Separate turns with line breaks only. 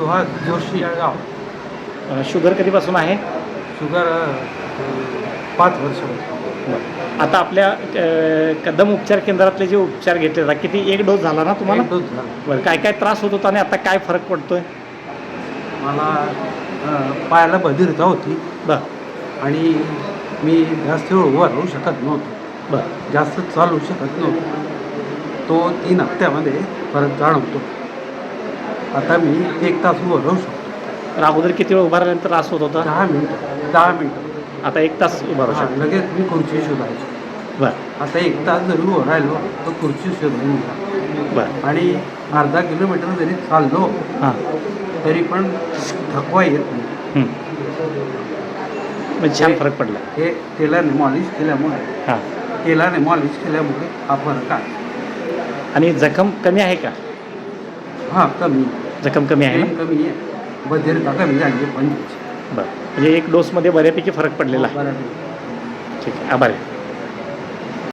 सुहास जोशी गाव
अ, शुगर कधीपासून आहे?
शुगर अ, पाच वर्ष
बरं. आता आपल्या अ, कदम उपचार केंद्रातले जे उपचार घेतले जातात किती एक डोस झाला ना तुम्हाला?
एक डोस झाला.
बरं काय काय त्रास होत होता आणि आता काय फरक पडतोय?
मला अ, पायाला बधिरता होती.
बरं.
आणि मी जास्त वेळ उभं राहू शकत नव्हतो.
बरं.
जास्त चालू शकत नव्हतो. तो तीन हप्त्यामध्ये फरक जाणवतो. आता मी एक तास उभं राहू शकतो.
तर अगोदर किती वेळ उभा राहिल्यानंतर त्रास होत होता?
दहा मिनटं दहा मिनटं.
आता एक तास उभा राहू शकतो.
लगेच मी खुर्ची शोधायची.
बरं.
आता एक तास जरी उभं राहिलो तर खुर्ची शोधायला मिळतात
बरं.
आणि अर्धा किलोमीटर जरी चाललो
हां.
तरी पण थकवा येत नाही.
हं. म्हणजे छान फरक पडला.
हे तेलाने मॉलिश केल्यामुळे
हां.
तेलाने मॉलिश केल्यामुळे हा फरक आहे.
आणि जखम कमी आहे का?
हा कमी.
जखम कमी आहे ना?
कमी आहे. बधिरता कमी झाली पंचवीस
बरं. म्हणजे एक डोसमध्ये बऱ्यापैकी फरक पडलेला आहे.
बऱ्यापैकी.
ठीक आहे. आभार आहे.